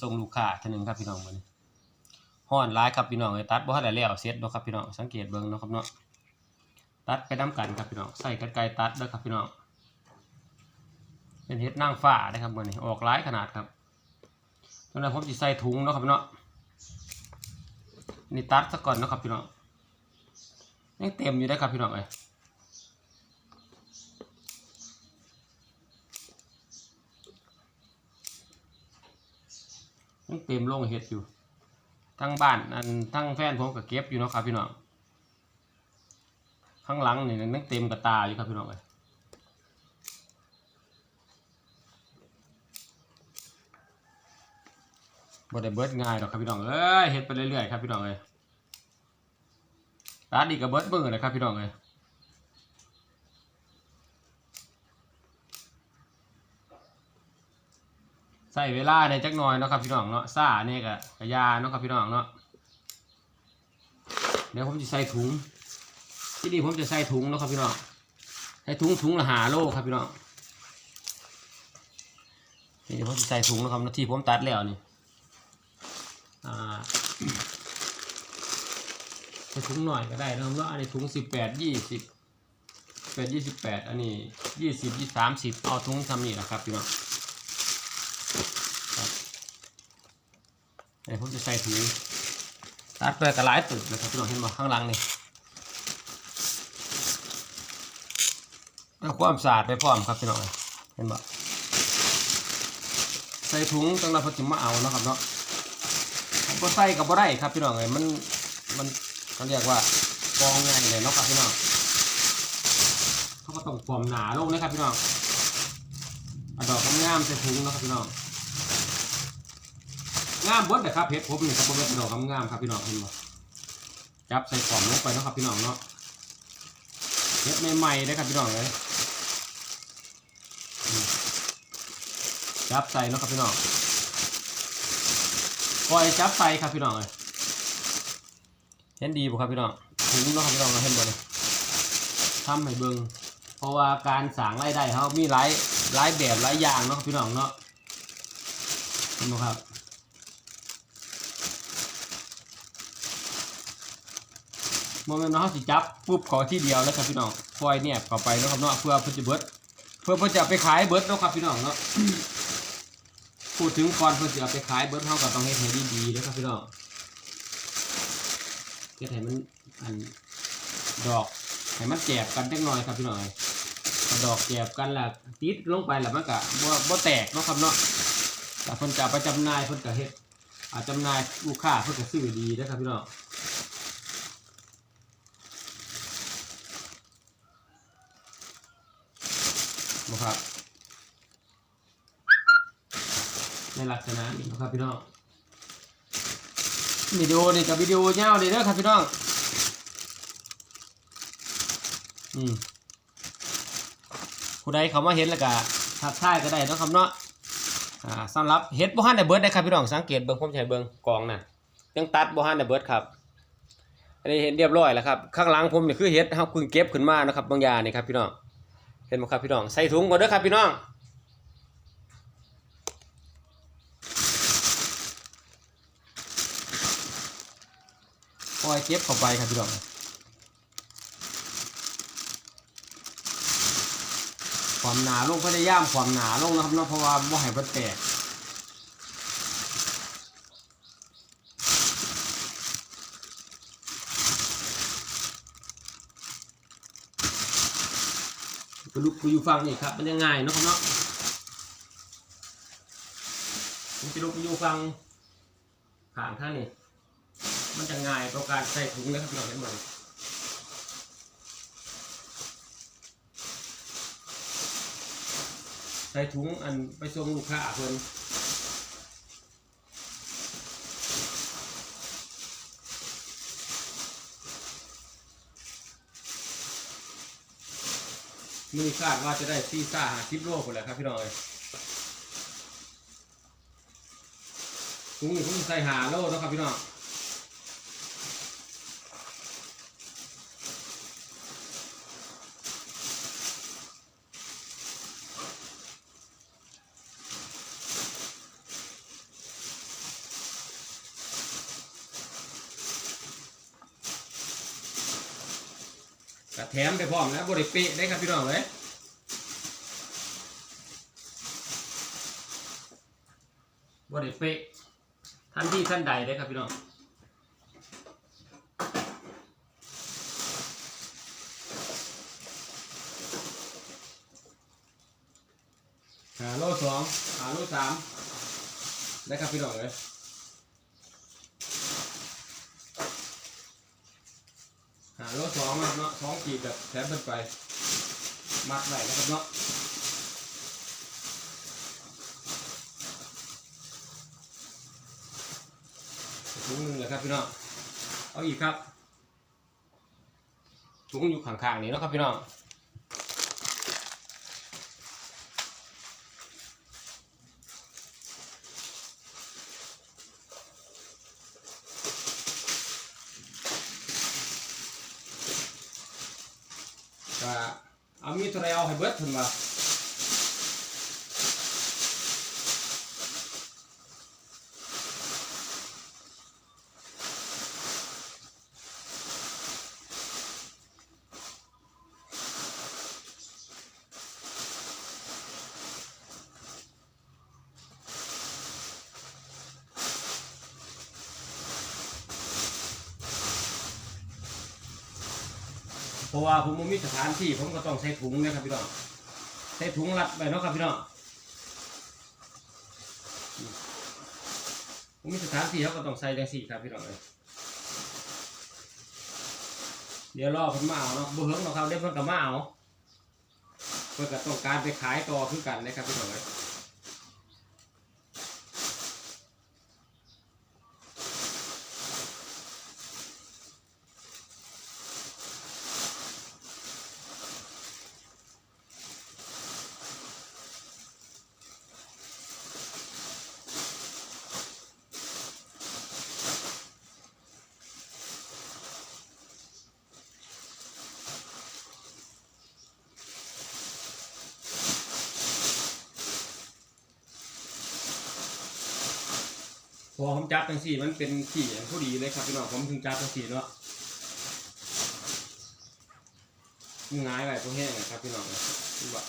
ส่งลูกค้าเท่านึงครับพี่น้องมื้อนี้ฮ้อนหลายครับพี่น้องเอ้ยตัดบ่ทันได้แล้วเสร็จเนาะครับพี่น้องสังเกตเบิ่งเนาะครับเนาะตัดไปนํกันครับพี่น้องใส่กรรไกตัดเด้อครับพี่น้องเป็นเฮ็ดนางฟ้าเด้อครับมือนี้ออกหลายขนาดครับตอนนั้ผมสิใส่ถุงเนาะครับพี่น้องนี่ตัดซะก่อนเนาะครับพี่น้องยังเต็มอยู่เด้ครับพี่น้องเอ้ย ยังเต็มโรงเห็ดอยู่ ทั้งบ้านอันทั้งแฟนผมก็เก็บอยู่เนาะครับพี่น้องข้างหลังนี่ยังเต็มกระตาอยู่ครับพี่น้องเลยบ่ได้เบิดง่ายหรอกครับพี่น้องเอ้ยเฮ็ดไปเรื่อยๆครับพี่น้องเอ้ยตาดีกับเบิดมือเลยครับพี่น้องเอ้ย ใส่เวลาในจักหน่อยเนาะครับพี่น้องเนาะซ่าเนี่ยกะกะยาเนาะครับพี่น้องเนาะเดี๋ยวผมจะใส่ถุง ที่นี่ผมจะใส่ถุงเนาะครับพี่น้องใส่ถุงถุงละหาโลครับพี่น้องนี่เดี๋ยวผมจะใส่ถุงนะครับที่ผมตัดแล้วนี่อ่าใส่ถุงหน่อยก็ได้นะครับเนาะอันนี้ถุงสิบแปดยี่สิบแปดยี่สิบแปดอันนี้ยี่สิบยี่สามสิบเอาถุงทำนี่แหละครับพี่น้อง เดี๋ยวผมจะใส่ถุงตัดไปกระหลายตึกนะครับพี่น้องเห็นบ่ข้างหลังนี่เอาความสะอาดไปพร้อมครับพี่น้องเห็นบ่ใส่ถุงตั้งแต่พอจิมมาเอานะครับเนาะผมก็ใส่กับบ่ได้ครับพี่น้องเลยมันมันเขาเรียกว่ากองไงเลยเนาะครับพี่น้องเขาก็ต้องความหนาลงนะครับพี่น้องอดอกงามใส่ถุงนะครับพี่น้อง งามเบิดนะครับเพชรผมนี่ครับผมเป็นดอกงามครับพี่น้องเห็นบ่จับใส่กล่องลงไปนะครับพี่น้องเนาะเพชรใหม่ๆนะครับพี่น้องเลยจับใส่นะครับพี่น้องปล่อยจับใส่ครับพี่น้องเลยเห็นดีบ่ครับพี่น้องถุงเนาะครับพี่น้องเราเห็นบ่เลยทำให้เบิ่งเพราะว่าการสางรายได้เขามีหลายหลายแบบหลายอย่างเนาะพี่น้องเนาะเห็นบ่ครับ โมเมนต์น้องสิจับปุ๊บขอที่เดียวแล้วครับพี่น้องปล่อยเนี่ยเข้าไปแล้วครับเนาะเพื่อเพื่อจะเบิดเพื่อเพื่อจะไปขายเบิดเนาะครับพี่น้องเนาะพูดถึงก่อนเพื่อจะเอาไปขายเบิดเท่ากับต้องเฮ็ดให้ดีๆนะครับพี่น้องเฮ็ดให้มันอันดอกให้มันแจบกันจักน่อยครับพี่น้องพอดอกแจบกันล้วติดลงไปล้วมันก็บ่บ่แตกเนาะครับเนาะแต่เพิ่นจะไปจำหน่ายเพิ่นก็เฮ็ดอาจำหน่ายลูกค้าเพิ่นก็ซื้อดีนะครับพี่น้อง นะครับในลักษณะนี้นะครับพี่น้องวิดีโอนี่กับวิดีโอยาเลยนะครับพี่น้องอืมผู้ใดเขามาเห็นแล้วก็ทักทายก็ได้นะครับเนาะอ่าสำหรับเฮ็ดบ่ฮันได้เบิดได้ครับพี่น้องสังเกตเบิ่งผมใช้เบิ่งกองน่ะยังตัดบ่ฮันได้เบิร์ดครับอันนี้เห็นเรียบร้อยแล้วครับข้างหลังผมนี่คือเฮ็ดเฮาคุณเก็บขึ้นมานะครับบางยานี่ครับพี่น้อง เห็นไหมครับพี่น้อง ใส่ถุงก่อนเด้อครับพี่น้อง ปล่อยเก็บเข้าไปครับพี่น้อง ความหนาลงพยายามความหนาลงนะครับเนาะเพราะว่าบ่ให้มันแตก ก็ลุกกูอยู่ฟังนี่ครับ มันยังไงเนาะครับเนาะมันจะลุกกูอยู่ฟังขางท่านนี่มันจะง่ายต่อการใส่ถุงนะครับเราเห็นหมดใส่ถุงอันไปส่งลูกค้าเพิ่น มือคาดว่าจะได้ซีซ่าหาชิปโลคนแหละครับพี่น้องเอ้ยถุงนี่ผมใส่หาโลแล้วครับพี่น้อง ถมไปพร้อมแล้วบริเปะได้ครับพี่น้องเลยบริเปะทันที่ท่านใดได้ครับพี่น้องหาโลสองหาโลสามได้ครับพี่น้องเลย รถสองนะเนาะสองขีดแบบแถมเป็นไป มัดไว้นะครับเนาะถุงหนึงนะครับพี่น้อง เอาอีกครับถุงอยู่ข้างๆนี่นะครับพี่น้อง ก็เอามีดตัวใดเอาให้เบิดเพิ่นว่า ผมบ่มีสถานที่ผมก็ต้องใช้ถุงนะครับพี่น้องใช้ถุงรัดไปเนาะครับพี่น้องผมมีสถานที่เขาก็ต้องใส่จังสี่ครับพี่น้องเอ้ยเดี๋ยวรอเพิ่นมาเอาเนาะบ่เฮิงหรอกครับเดี๋ยวเพิ่นก็มาเอาเพิ่นก็ต้องการไปขายต่อคือกันนะครับพี่น้องเอ้ย จับจังสี่ มันเป็นสี่อย่างผู้ดีเลยครับพี่น้องผมถึงจับจังสี่เนาะง่ายไปพวกแห้งนะครับพี่น้องดูว่า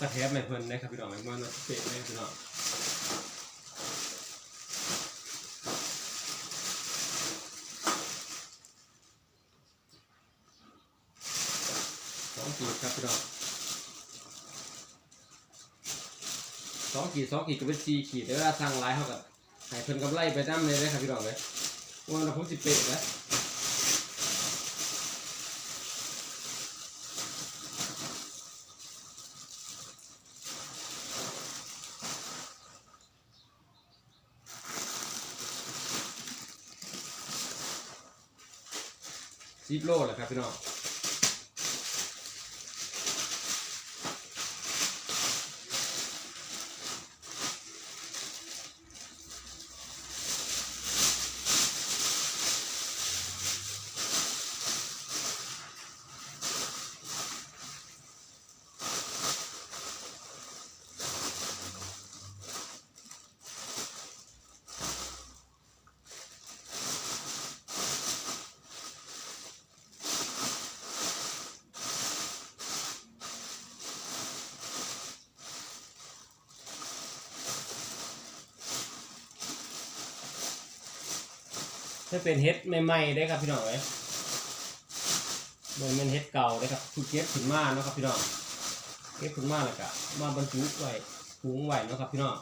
กระแทบไม่เพิ่นนะครับพี่น้องมันมันเปะเลยพี่น้องสองขีดครับพี่น้องสองขีดสองขีดก็เป็นสี่ขีดเดี๋ยวเวลาสั่งลายเขาก็ให้เพิ่นกำไรไปน้ำเลยนะครับพี่น้องเลยวันละผมสิเปะนะ สิบโลแหละครับพี่น้อง ถ้าเป็นเฮ็ดใหม่ๆได้ครับพี่น้องเอ้ยโดยเป็นเฮ็ดเก่าได้ครับคือเก็บขึ้นมาเนาะครับพี่น้องเก็บขึ้นมาแล้วก็มาบรรจุไว้ถุงไว้เนาะครับพี่น้อง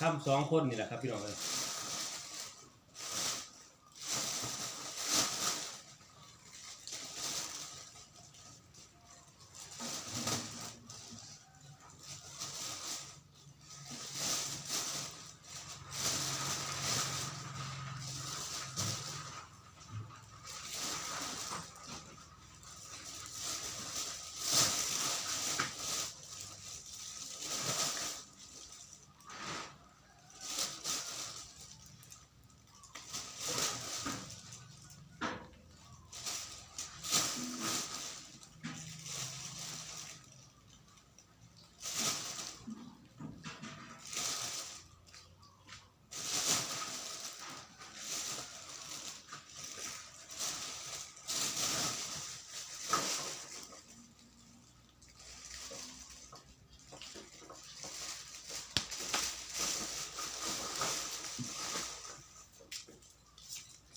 ทำสองคนนี่แหละครับพี่น้องเลย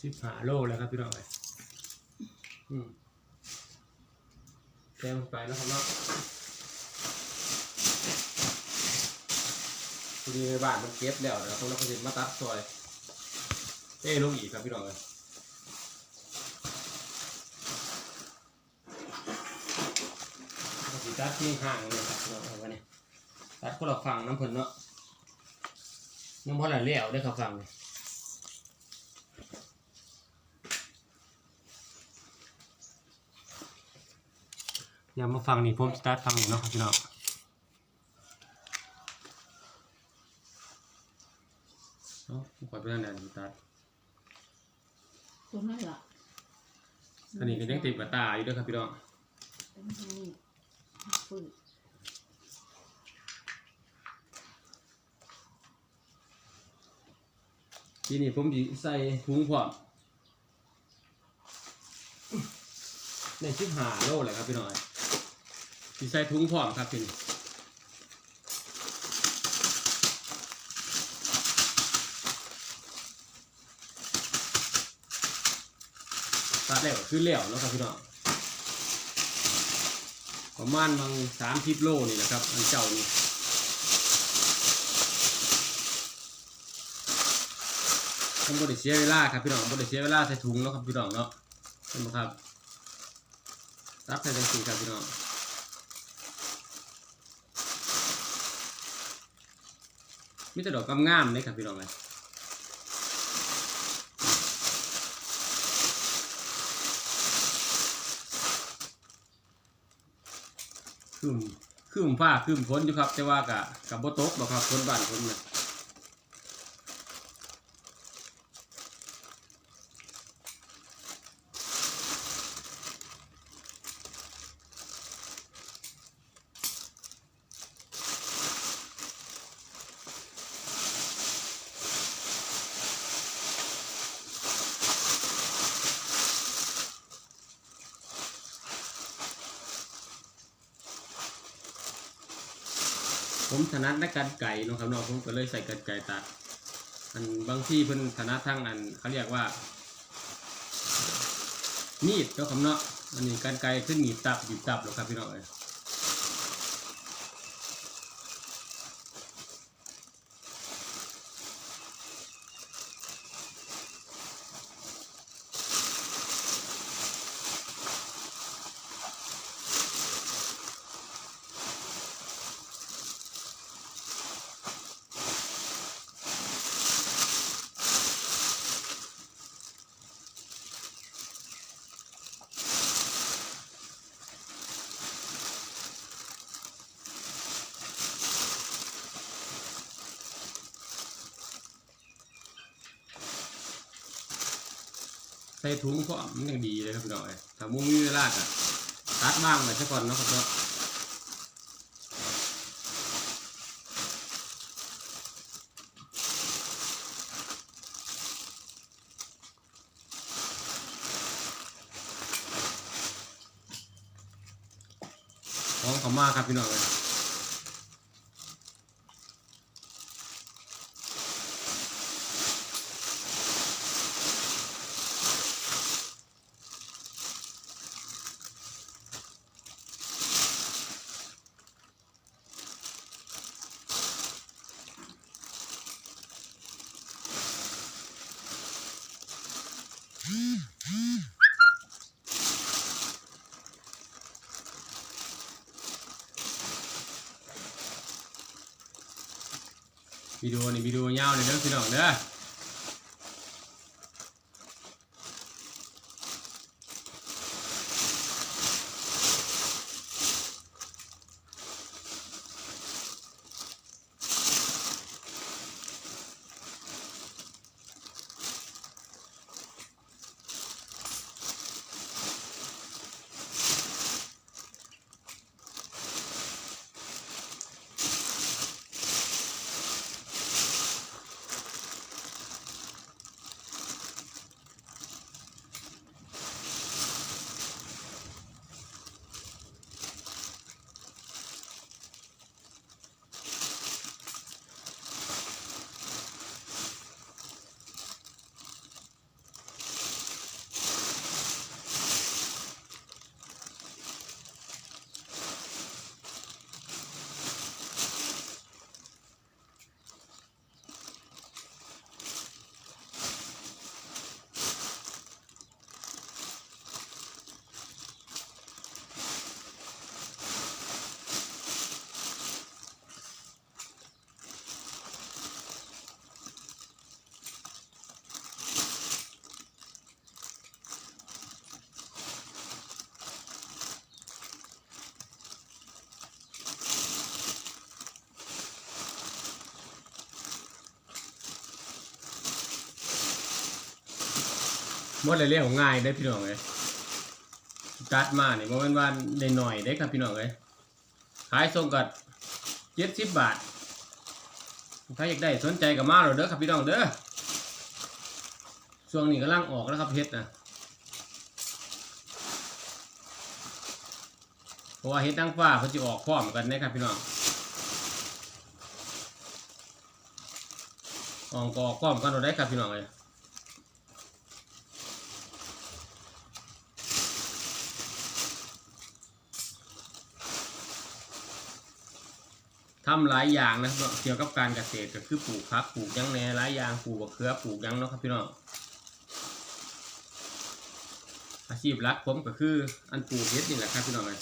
สิบหาโลแล้วครับพี่น้องเลยอืมแต้มไปแล้วครับเนาะพอดีในบ้านมันเก็บแล้วนะครับเราก็จะมาตัดซอยเอ้ลงอีกครับพี่น้องเลยสิตัดที่ห่างเลยครับพี่น้องเอาไว้เนี่ยตัดคนละฝั่งน้ำผลเนาะน้ำพอละเลี้ยวได้ครับฝั่งเนี่ย อย่ามาฟังนี่ผมสตาร์ทฟังนี่เนาะครับพี่น้องเนาะผมขอไปทางไหนสตาร์ทตรงนั้นเหรออันนี้ก็ยังติดกับตาอยู่ด้วยครับพี่น้องตรงนี้ปืนทีนี้ผมสิใส่ถุงพร้อมในชิบหาโลเลยครับพี่น้อง สิใส่ถุงพร้อมครับพี่นตัดแล้วคือแล้วเนาะครับพี่น้องประมาณบางสามสิบโลนี่แหละครับ อันเจ้านี่ผมบ่ได้เสียเวลาครับพี่น้องบ่ได้เสียเวลาใส่ถุงเนาะครับพี่น้องเนาะเห็นไหมครับรับใส่จังซี่ครับพี่น้อง มีแต่ดอกงามๆเลยครับพี่น้องเลยคืมคืมฟ้าคืมฝนอยู่ครับ แต่ว่ากะกับบ่ตกหรอกครับฝนบ้านฝนเลย นัดในการไก่เนาะครับเนาะผมก็เลยใส่กันไก่ตัด อันบางที่เพิ่นถนัดทั้งอันเขาเรียกว่า มีดเนาะครับเนาะอันนี้การไก่ขึ้นหนีบตับหนีบตับหรอครับพี่น้องเอ้ย ใส่ถุงก็มันยังดีเลยครับพี่น้องเอ้ถ้ามุ้งมีเวลาก็ตัดบ้างไว้ซะก่อนเนาะครับเนาะของขามาครับพี่น้องเอ้ย วิดีโอนี่วิดีโอยาวนี่เด้อพี่น้องเด้อ มดเลยเรื่องของง่ายได้พี่น้องเลยตัดมาเนี่ยโมเป็นว่าได้หน่อยได้ครับพี่น้องเลยขายส่งกัดเจ็ดสิบบาท ถ้าอยากได้สนใจกับมาเราเด้อครับพี่น้องเด้อช่วงนี้กำลังออกแล้วครับเพชรนะเพราะว่าเฮ็ดตั้งฟ้าเขาจะออกพร้อมกันนะครับพี่น้องออกก็ออกพร้อมกันเราได้ครับพี่น้องเลย ทำหลายอย่างนะครับเกี่ยวกับการเกษตรก็คือปลูกพักปลูกยังแหนหลายอย่างปลูกบะเขือปลูกยังเนาะครับพี่น้องอาชีพหลักผมก็คืออันปลูกเห็ดนี่แหละครับพี่น้องเลย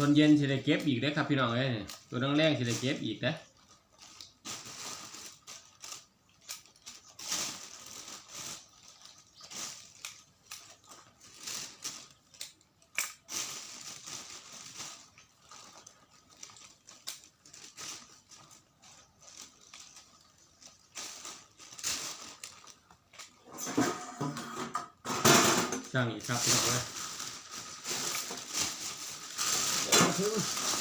ตอนเย็นสิได้เก็บอีกได้ครับพี่น้องเอ้ยตัวนังแรงสิได้เก็บอีกนะช่างอีกครับพี่น้องเอ้ย อ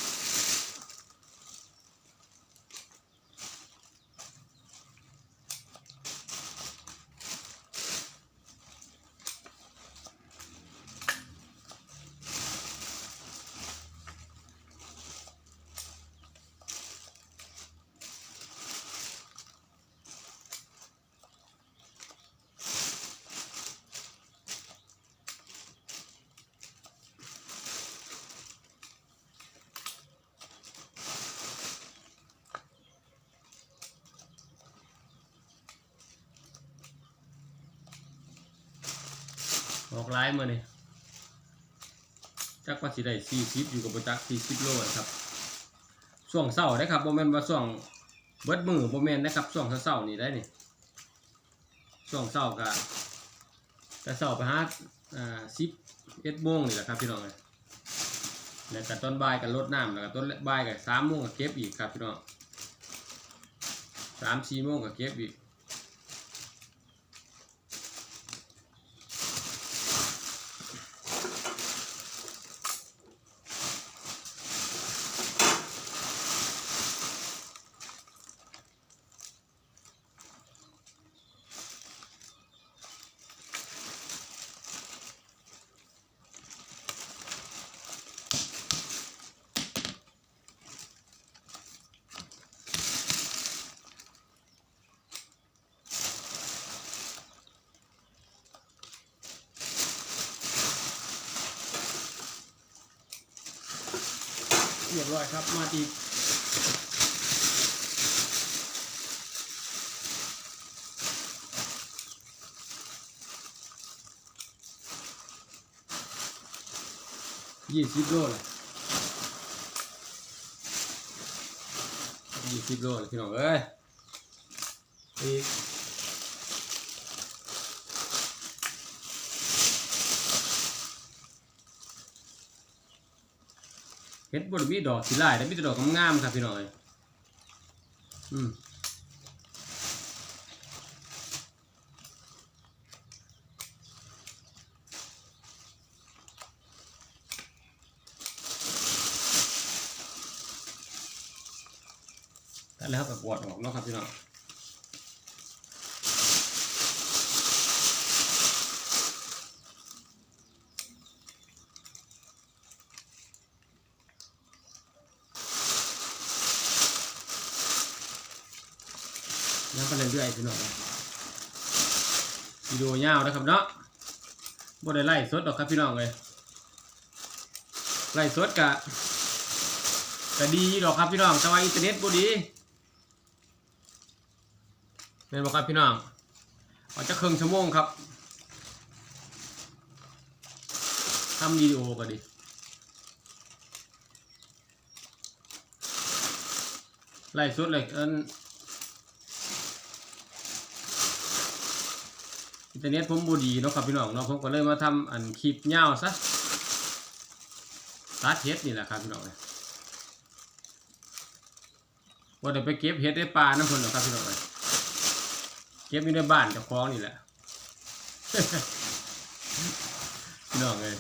อกไลน์มาเนี่ยจักว่าสิได้สี่สิบอยู่กับประจักสี่สิบโลนะครับช่วงเศร้าได้ครับโมเมนว่าช่วงเบิดมือโมเมนนะครับช่วงเศร้านี่ได้นี่ช่วงเศร้าก็แต่เศร้าไปหาอ่าสิบเอ็ดโมงนี่แหละครับพี่น้องเลยแล้วก็ต้นใบ่ายก็ลดน้ำแล้วก็ต้นใบ่ายก็สามโมงก็เก็บอีกครับพี่น้องสามสี่โมงก็เก็บอีก บร้อยครับ มาอีกยี่สิบโลเลยยี่สิบโลเลยพี่น้องเอ้ยอีก เห็ดบไดมีดอกสีลายแต่มีแต่ดอกงามๆครับพี่น้อยอืมแล้วก็กวาดออกเนาะครับพี่น้องยังไปเรื่อยๆ พี่น้องวิดีโอยาวนะครับเนาะบ่ได้ไล่สดดอกครับพี่น้องเลยไล่สดกะกะดีดอกครับพี่น้องแต่ว่าอินเทอร์เน็ตบ่ดีแม่นบ่ครับพี่น้องเอาจะครึ่งชั่วโมงครับทำวิดีโอก็ดีไล่สดเลยเอิน อินเทอร์เน็ตผมบูดีเนาะครับพี่น้องเนาะผมก็เลยมาทำอันคลิปเงาซะตัดเฮ็ดนี่แหละครับพี่น้องเลยว่าเดี๋ยวไปเก็บเฮ็ดได้ปลาน้ำพ่นหรอครับพี่น้องเลยเก็บอยู่ในบ้านเจ้าของนี่แหละพี่น้องเลย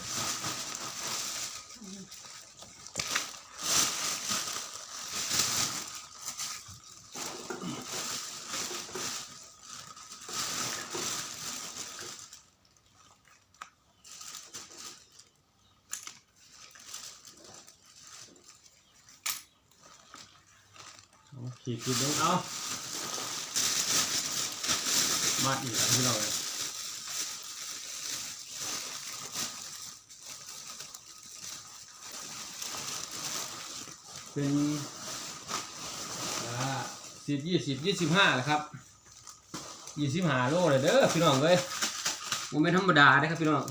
ขีดขีดเบิ้งเอามาอีกแล้วพี่เลยเป็นอ่าสิบยี่สิบยี่สิบห้าแหละครับยี่สิบห้าโลเลยเด้อพี่น้องเลยมันไม่นธรรมดาเด้อครับพี่น้อง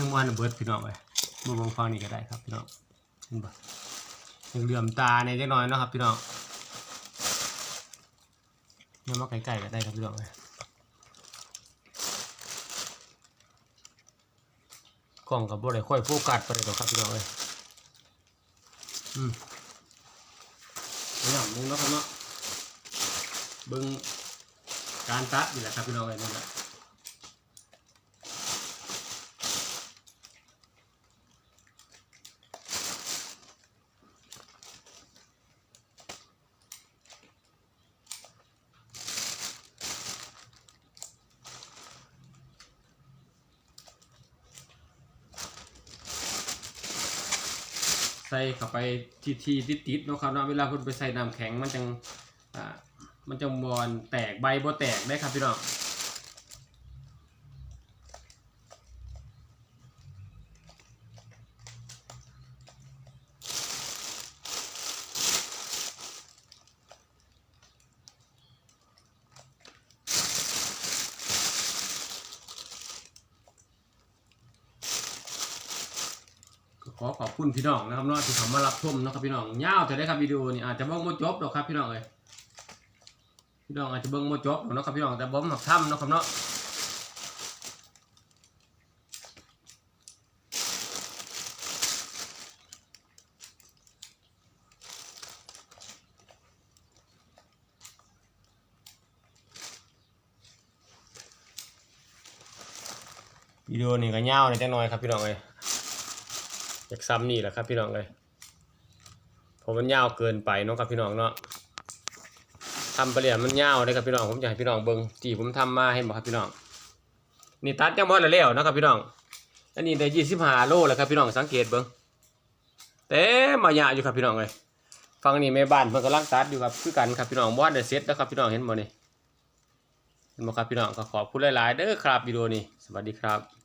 ยังวันเบิร์ดพี่น้องไปมือบงฟังนี่ก็ได้ครับพี่น้องเห็นปะยังเหลื่อมตาในจักหน่อยเนาะครับพี่น้องเนี่ยมาใกล้ๆก็ได้ครับพี่น้องเลยกล้องกับบ่ได้ค่อยโฟกัสไปเลยหรอกครับพี่น้องเลยอืมนี่อย่างนึงนะครับเนาะเบิ่งการตัดนี่แหละครับพี่น้องเลยนี่แหละ ใส่เข้าไปทีทีติดติดเนาะครับเนาะเวลาเพิ่นไปใส่น้ำแข็งมันจังอ่ามันจังบอนแตกใบบ่แตกได้ครับพี่น้อง คุณพี่น้องนะครับเนาะที่เขามารับชมนะครับพี่น้องยาวจะได้ครับวิดีโอนี่อาจจะเบิ่งบ่จบหรอกครับพี่น้องเอ้ยพี่น้องอาจจะเบิ่งบ่จบหรอกนะครับพี่น้องแต่บ่มักทำนะครับเนาะวิดีโอนี่ก็ยาวหน่อยจังหน่อยครับพี่น้องเอ้ย อยากซ้ำนี่แหละครับพี่น้องเอ้ยเพราะมันยาวเกินไปเนาะครับพี่น้องเนาะทำไปเรียนมันยาวเลยครับพี่น้องผมอยากให้พี่น้องเบิ่งที่ผมทำมาให้บอกครับพี่น้องนี่ตัดจังหมดแล้วเนาะครับพี่น้องอันนี้ได้ยี่สิบห้าโลแล้วครับพี่น้องสังเกตเบิ่งเต็มมายะอยู่ครับพี่น้องเลยฟังนี่แม่บ้านเพิ่นกำลังตัดอยู่ครับคือกันครับพี่น้องบ่ทันได้เสร็จแล้วครับพี่น้องเห็นบ่นี่เห็นบ่ครับพี่น้องก็ขอบคุณหลายๆเด้อครับวิดีโอนี้สวัสดีครับ